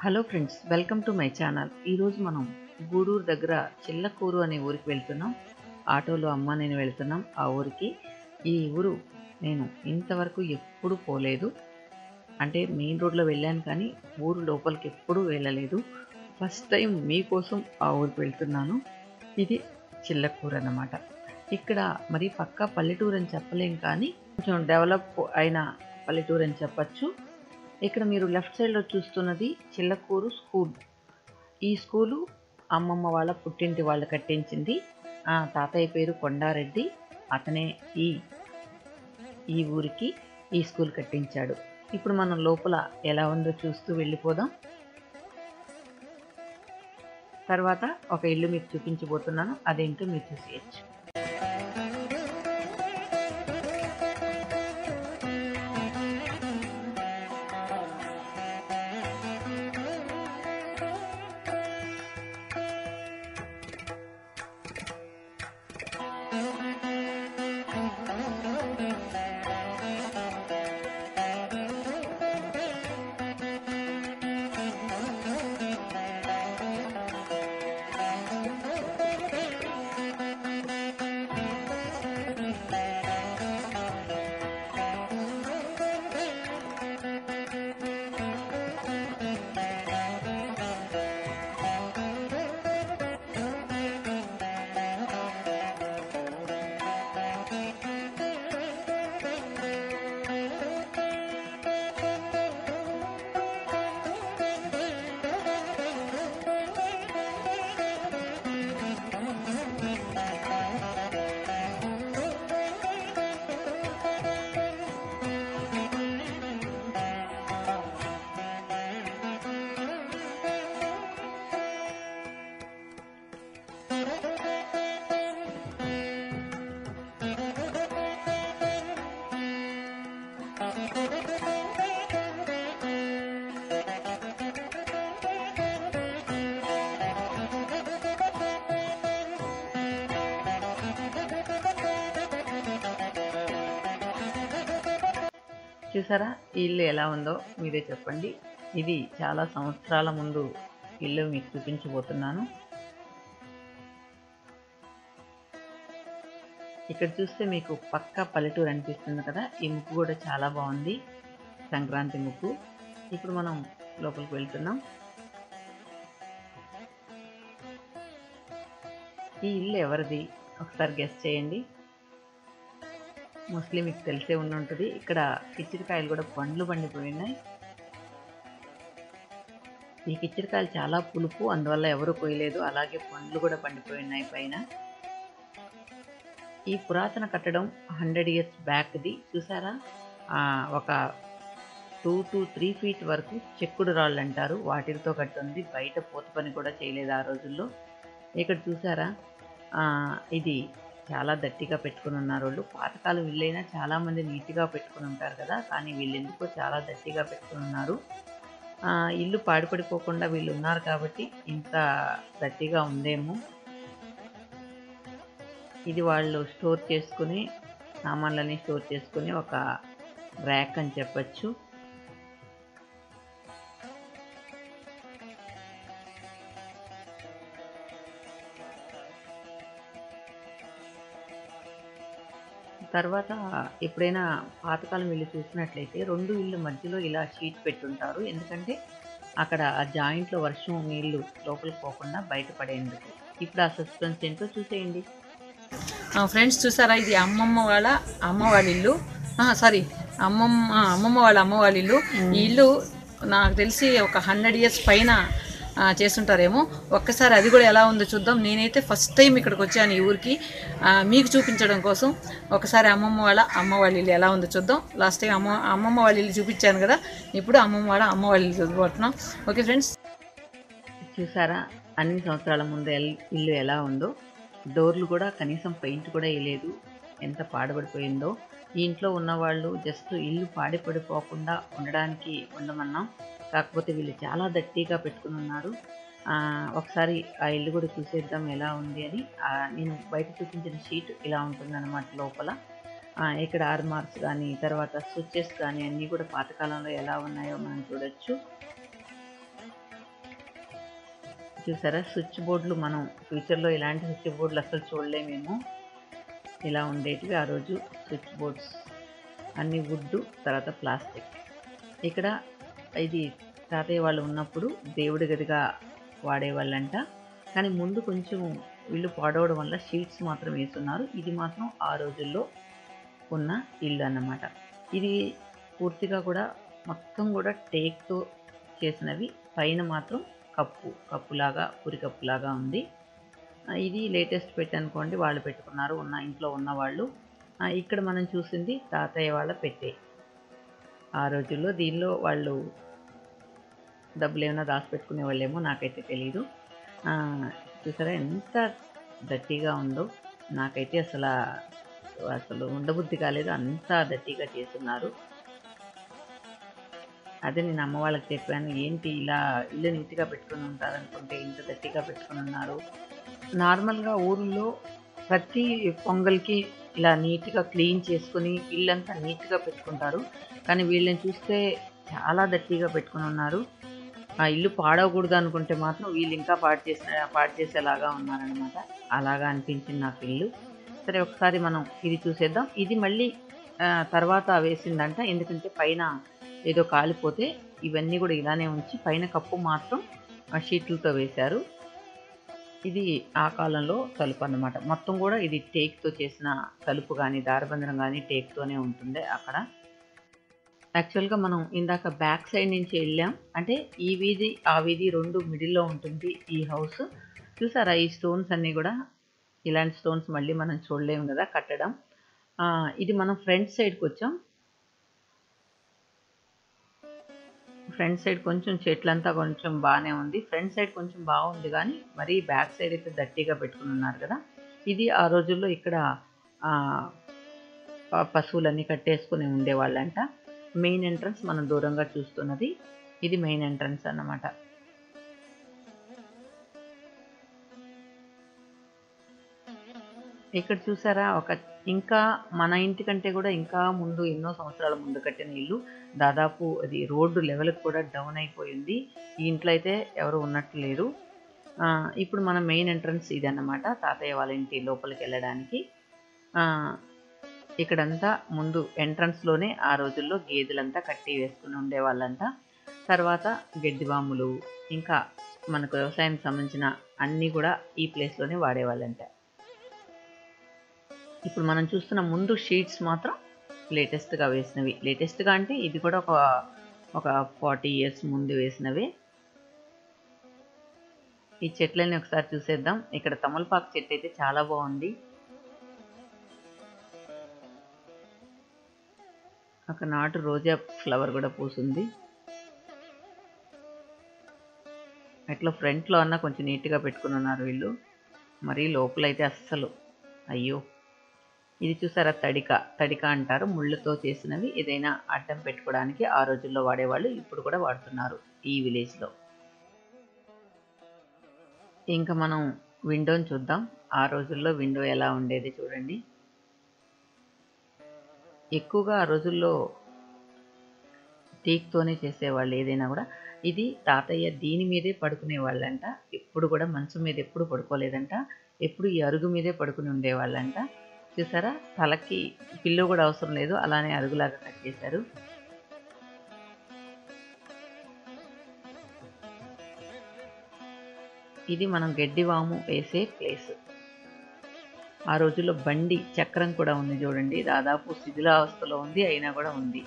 Hello friends welcome to my channel. ఈరోజు మనం గూడూరు దగ్గర చిల్లకూరు అనే ఊరికి వెళ్తున్నాం. ఆటోలో అమ్మ నేను వెళ్తున్నాం ఆ ఊరికి. ఈ ఊరు నేను ఇంతవరకు ఎప్పుడు పోలేదు. అంటే మెయిన్ రోడ్లో వెళ్ళాను కానీ ఊరు లోపలికి ఎప్పుడూ వెళ్ళలేదు. ఫస్ట్ టైం మీకోసం ఆ ఊరికి వెళ్తున్నాను. ఇది చిల్లకూరు అన్నమాట. ఇక్కడ మరి పక్కా పల్లెటూరు అని చెప్పలేం కానీ కొంచెం డెవలప్ అయిన పల్లెటూరు అని చెప్పచ్చు. ఇక్కడ మీరు లెఫ్ట్ సైడ్లో చూస్తున్నది చిల్లకూరు స్కూల్. ఈ స్కూలు అమ్మమ్మ వాళ్ళ పుట్టింటి వాళ్ళు కట్టించింది. ఆ తాతయ్య పేరు కొండారెడ్డి. అతనే ఈ ఈ ఊరికి ఈ స్కూల్ కట్టించాడు. ఇప్పుడు మనం లోపల ఎలా ఉందో చూస్తూ వెళ్ళిపోదాం. తర్వాత ఒక ఇల్లు మీకు చూపించబోతున్నాను. అదేంటో మీరు చూసేయచ్చు చూసారా? ఇల్లు ఎలా ఉందో మీరే చెప్పండి. ఇది చాలా సంవత్సరాల ముందు ఇల్లు మీకు చూపించబోతున్నాను. ఇక్కడ చూస్తే మీకు పక్కా పల్లెటూరు అనిపిస్తుంది కదా. ఈ ముక్కు కూడా చాలా బాగుంది. సంక్రాంతి ముక్కు. ఇప్పుడు మనం లోపలికి వెళ్తున్నాం. ఈ ఇల్లు ఎవరిది? ఒకసారి గెస్ట్ చేయండి. మోస్ట్లీ మీకు తెలిసే ఉండి ఉంటుంది. ఇక్కడ కిచ్చిడికాయలు కూడా పండ్లు పండిపోయి ఉన్నాయి. ఈ కిచ్చిడికాయలు చాలా పులుపు అందువల్ల ఎవరు కొయ్యలేదు. అలాగే పండ్లు కూడా పండిపోయి ఉన్నాయి పైన. ఈ పురాతన కట్టడం హండ్రెడ్ ఇయర్స్ బ్యాక్ది. చూసారా? ఒక టూ టు త్రీ ఫీట్ వరకు చెక్కుడు రాళ్ళు అంటారు. వాటితో కట్టుంది. బయట పూత పని కూడా చేయలేదు ఆ రోజుల్లో. ఇక్కడ చూసారా? ఇది చాలా దట్టిగా పెట్టుకుని ఉన్నారు వాళ్ళు పాతకాలం వీళ్ళైనా చాలామంది నీట్గా పెట్టుకుని ఉంటారు కదా? కానీ వీళ్ళు ఎందుకో చాలా దట్టిగా పెట్టుకుని ఉన్నారు. ఇల్లు పాడుపడిపోకుండా వీళ్ళు ఉన్నారు కాబట్టి ఇంత దట్టిగా ఉందేమో. ఇది వాళ్ళు స్టోర్ చేసుకుని సామాన్లన్నీ స్టోర్ చేసుకుని ఒక ర్యాక్ అని చెప్పచ్చు. తర్వాత ఎప్పుడైనా పాతకాలం ఇల్లు చూసినట్లయితే రెండు ఇల్లు మధ్యలో ఇలా షీట్ పెట్టుంటారు. ఎందుకంటే అక్కడ ఆ జాయింట్లో వర్షం నీళ్ళు లోపలికి పోకుండా బయటపడేందుకు ఇప్పుడు ఆ సస్పెన్స్ ఏంటో చూసేయండి. ఫ్రెండ్స్ చూసారా? ఇది అమ్మమ్మ వాళ్ళ అమ్మ వాళ్ళ ఇల్లు. సారీ అమ్మమ్మ అమ్మమ్మ వాళ్ళ అమ్మ వాళ్ళ ఇల్లు. ఈ ఇల్లు నాకు తెలిసి ఒక హండ్రెడ్ ఇయర్స్ పైన చేస్తుంటారేమో. ఒక్కసారి అది కూడా ఎలా ఉందో చూద్దాం. నేనైతే ఫస్ట్ టైం ఇక్కడికి వచ్చాను ఈ ఊరికి. మీకు చూపించడం కోసం. ఒకసారి అమ్మమ్మ వాళ్ళ అమ్మ వాళ్ళ ఇల్లు ఎలా ఉందో చూద్దాం. లాస్ట్ టైం అమ్మ అమ్మమ్మ వాళ్ళ ఇల్లు చూపించాను కదా. ఇప్పుడు అమ్మమ్మ వాళ్ళ అమ్మ వాళ్ళ ఇల్లు ఓకే ఫ్రెండ్స్ చూసారా? అన్ని సంవత్సరాల ముందు ఇల్లు ఎలా ఉందో. డోర్లు కూడా కనీసం పెయింట్ కూడా వేయలేదు. ఎంత పాడుపడిపోయిందో ఈ ఇంట్లో ఉన్నవాళ్ళు జస్ట్ ఇల్లు పాడిపడిపోకుండా ఉండడానికి ఉండమన్నాం. కాకపోతే వీళ్ళు చాలా దట్టిగా పెట్టుకుని ఉన్నారు. ఒకసారి ఆ ఇల్లు కూడా చూసేద్దాం ఎలా ఉంది అని. నేను బయట చూపించిన షీట్ ఇలా ఉంటుందన్నమాట లోపల. ఇక్కడ ఆర్మార్స్ కానీ తర్వాత స్విచ్చెస్ కానీ అన్నీ కూడా పాతకాలంలో ఎలా ఉన్నాయో మనం చూడొచ్చు. చూసారా? స్విచ్ బోర్డులు మనం ఫ్యూచర్లో ఇలాంటి స్విచ్ బోర్డులు అసలు చూడలేమేమో ఇలా ఉండేటివి ఆ రోజు స్విచ్ బోర్డ్స్. అన్ని వుడ్ తర్వాత ప్లాస్టిక్. ఇక్కడ ఇది తాతయ్య వాళ్ళు ఉన్నప్పుడు దేవుడి గదిగా వాడేవాళ్ళంట. కానీ ముందు కొంచెం ఇల్లు పాడవడం వల్ల షీట్స్ మాత్రం వేస్తున్నారు. ఇది మాత్రం ఆ రోజుల్లో ఉన్న ఇల్లు అన్నమాట. ఇది పూర్తిగా కూడా మొత్తం కూడా టేక్తో చేసినవి. పైన మాత్రం కప్పు కప్పులాగా పురి కప్పులాగా ఉంది. ఇది లేటెస్ట్ పెట్టనుకోండి వాళ్ళు పెట్టుకున్నారు ఉన్న ఇంట్లో ఉన్న వాళ్ళు ఇక్కడ మనం చూసింది తాతయ్య వాళ్ళ పెట్టే. ఆ రోజుల్లో దీనిలో వాళ్ళు డబ్బులు ఏమైనా దాచిపెట్టుకునే వాళ్ళేమో నాకైతే తెలీదు. చూసారా ఎంత దట్టిగా ఉందో. నాకైతే అసలు అసలు ఉండబుద్ధి కాలేదు అంత దట్టిగా చేస్తున్నారు. అదే నేను అమ్మ వాళ్ళకి చెప్పాను ఏంటి ఇలా ఇల్లు నీట్గా పెట్టుకుని ఉంటారు అనుకుంటే ఇంత దట్టిగా పెట్టుకుని ఉన్నారు? నార్మల్గా ఊర్లో ప్రతి పొంగల్కి ఇలా నీట్గా క్లీన్ చేసుకుని ఇల్లంతా నీట్గా పెట్టుకుంటారు. కానీ వీళ్ళని చూస్తే చాలా దట్టిగా పెట్టుకుని ఉన్నారు. ఆ ఇల్లు పాడవకూడదు అనుకుంటే మాత్రం వీళ్ళు ఇంకా పాడు చేసిన పాడు చేసేలాగా ఉన్నారనమాట అలాగా అనిపించింది నాకు ఇల్లు. సరే ఒకసారి మనం ఇది చూసేద్దాం. ఇది మళ్ళీ తర్వాత వేసిందంట. ఎందుకంటే పైన ఏదో కాలిపోతే ఇవన్నీ కూడా ఇలానే ఉంచి పైన కప్పు మాత్రం ఆ షీట్లతో వేశారు. ఇది ఆ కాలంలో తలుపు అన్నమాట. మొత్తం కూడా ఇది టేక్తో చేసిన తలుపు కానీ దారబంధనం కానీ టేక్తోనే ఉంటుంది అక్కడ. యాక్చువల్గా మనం ఇందాక బ్యాక్ సైడ్ నుంచి వెళ్ళాం. అంటే ఈ వీధి ఆ వీధి రెండు మిడిల్లో ఉంటుంది ఈ హౌస్. చూసారా ఈ స్టోన్స్ అన్నీ కూడా? ఇలాంటి స్టోన్స్ మళ్ళీ మనం చూడలేము కదా కట్టడం. ఇది మనం ఫ్రంట్ సైడ్కి వచ్చాం. ఫ్రంట్ సైడ్ కొంచెం చెట్లంతా కొంచెం బాగానే ఉంది. ఫ్రంట్ సైడ్ కొంచెం బాగుంది కానీ మరీ బ్యాక్ సైడ్ అయితే దట్టిగా పెట్టుకుని ఉన్నారు కదా. ఇది ఆ రోజుల్లో ఇక్కడ పశువులన్నీ కట్టేసుకుని ఉండేవాళ్ళంట. మెయిన్ ఎంట్రన్స్ మనం దూరంగా చూస్తున్నది. ఇది మెయిన్ ఎంట్రన్స్ అన్నమాట. ఇక్కడ చూసారా? ఒక ఇంకా మన ఇంటి కంటే కూడా ఇంకా ముందు ఎన్నో సంవత్సరాల ముందు కట్టిన ఇల్లు. దాదాపు అది రోడ్డు లెవెల్కి కూడా డౌన్ అయిపోయింది. ఈ ఇంట్లో అయితే ఎవరు ఉన్నట్టు లేరు. ఇప్పుడు మన మెయిన్ ఎంట్రన్స్ ఇది అన్నమాట తాతయ్య వాళ్ళ ఇంటి లోపలికి వెళ్ళడానికి. ఇక్కడంతా ముందు ఎంట్రన్స్లోనే ఆ రోజుల్లో గేదెలంతా కట్టి వేసుకుని ఉండేవాళ్ళంతా తర్వాత గడ్డివాములు ఇంకా మనకు వ్యవసాయం సంబంధించిన అన్నీ కూడా ఈ ప్లేస్లోనే వాడేవాళ్ళంట. ఇప్పుడు మనం చూస్తున్న ముందు షీట్స్ మాత్రం లేటెస్ట్గా వేసినవి. లేటెస్ట్గా అంటే ఇది కూడా ఒక ఒక ఫార్టీ ఇయర్స్ ముందు వేసినవి. ఈ చెట్లని ఒకసారి చూసేద్దాం. ఇక్కడ తమలపాకు చెట్టు అయితే చాలా బాగుంది. ఒక నాటు రోజా ఫ్లవర్ కూడా పూసింది. అట్లా ఫ్రంట్లో అన్న కొంచెం నీట్గా పెట్టుకుని ఉన్నారు వీళ్ళు. మరీ లోపలైతే అస్సలు. అయ్యో. ఇది చూసారా? తడిక. తడిక అంటారు. ముళ్ళతో చేసినవి. ఏదైనా అడ్డం పెట్టుకోవడానికి ఆ రోజుల్లో వాడేవాళ్ళు ఇప్పుడు కూడా వాడుతున్నారు ఈ విలేజ్లో. ఇంకా మనం విండోని చూద్దాం. ఆ రోజుల్లో విండో ఎలా ఉండేది చూడండి. ఎక్కువగా ఆ రోజుల్లో తీక్తోనే చేసేవాళ్ళు ఏదైనా కూడా. ఇది తాతయ్య దీని మీదే పడుకునే వాళ్ళంట ఎప్పుడు కూడా మంచం మీద ఎప్పుడు పడుకోలేదంట. ఎప్పుడు ఈ అరుగు మీదే పడుకుని ఉండేవాళ్ళంట. చూసారా? తలకి పిల్లో కూడా అవసరం లేదు. అలానే అరుగులాగా కట్ చేశారు. ఇది మనం గడ్డివాము వేసే ప్లేస్. ఆ రోజుల్లో బండి చక్రం కూడా ఉంది చూడండి. దాదాపు శిథిలావస్థలో ఉంది అయినా కూడా ఉంది.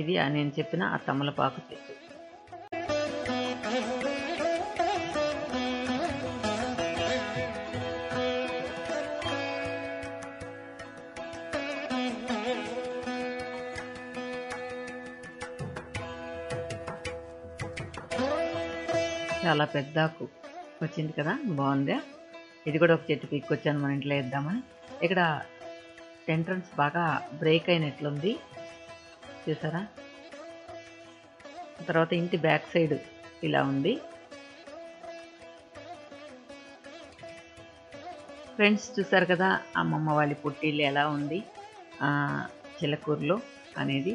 ఇది నేను చెప్పిన ఆ తమలపాకు చెట్టు. చాలా పెద్ద ఆకు వచ్చింది కదా బాగుందే? ఇది కూడా ఒక చెట్టు పీక్కొచ్చాను మన ఇంట్లో వేద్దామని. ఇక్కడ ఎంట్రన్స్ బాగా బ్రేక్ అయినట్లుంది. చూసారా? తర్వాత ఇంటి బ్యాక్ సైడ్ ఇలా ఉంది. ఫ్రెండ్స్ చూసారు కదా అమ్మమ్మ వాళ్ళ పుట్టిల్లు ఎలా ఉంది? చిలకూరులో అనేది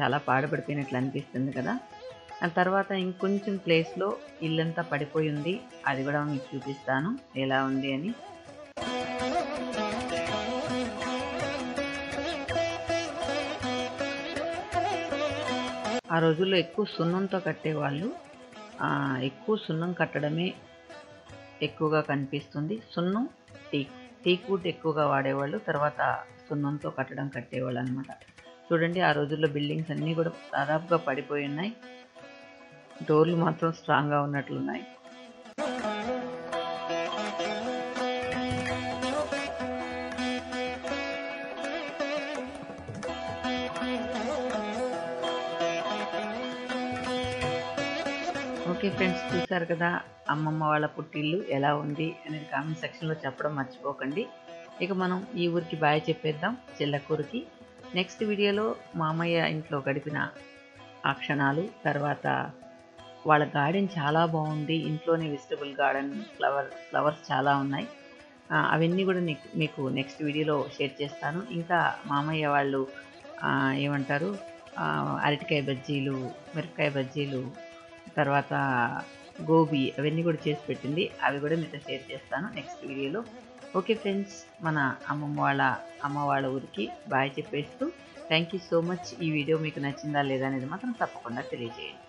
చాలా పాడుపడిపోయినట్లు అనిపిస్తుంది కదా. ఆ తర్వాత ఇంకొంచెం ప్లేస్లో ఇల్లంతా పడిపోయి ఉంది. అది కూడా మీకు చూపిస్తాను. ఎలా ఉంది అని. ఆ రోజుల్లో ఎక్కువ సున్నంతో కట్టేవాళ్ళు. ఎక్కువ సున్నం కట్టడమే ఎక్కువగా కనిపిస్తుంది. సున్నం టీక్ టీక్ వుడ్ ఎక్కువగా వాడేవాళ్ళు. తర్వాత సున్నంతో కట్టడం కట్టేవాళ్ళు అనమాట చూడండి ఆ రోజుల్లో బిల్డింగ్స్ అన్నీ కూడా దాదాపుగా పడిపోయి ఉన్నాయి. డోర్లు మాత్రం స్ట్రాంగ్గా ఉన్నట్లున్నాయి. ఓకే ఫ్రెండ్స్ చూసారు కదా అమ్మమ్మ వాళ్ళ పుట్టిల్లు ఎలా ఉంది అనేది కామెంట్ సెక్షన్లో చెప్పడం మర్చిపోకండి. ఇక మనం ఈ ఊరికి బాయ్ చెప్పేద్దాం చిల్లకూరికి. నెక్స్ట్ వీడియోలో మామయ్య ఇంట్లో గడిపిన ఆ క్షణాలు తర్వాత వాళ్ళ గార్డెన్ చాలా బాగుంది ఇంట్లోనే వెజిటబుల్ గార్డెన్ ఫ్లవర్ ఫ్లవర్స్ చాలా ఉన్నాయి. అవన్నీ కూడా నీకు మీకు నెక్స్ట్ వీడియోలో షేర్ చేస్తాను. ఇంకా మామయ్య వాళ్ళు ఏమంటారు? అరటికాయ బజ్జీలు మిరపకాయ బజ్జీలు తర్వాత గోబీ అవన్నీ కూడా చేసి పెట్టింది. అవి కూడా మీతో షేర్ చేస్తాను నెక్స్ట్ వీడియోలో. ఓకే ఫ్రెండ్స్ మన అమ్మమ్మ వాళ్ళ అమ్మ వాళ్ళ ఊరికి బాయ్ చెప్పేస్తూ థ్యాంక్ యూ సో మచ్ ఈ వీడియో మీకు నచ్చిందా లేదా అనేది మాత్రం తప్పకుండా తెలియజేయండి.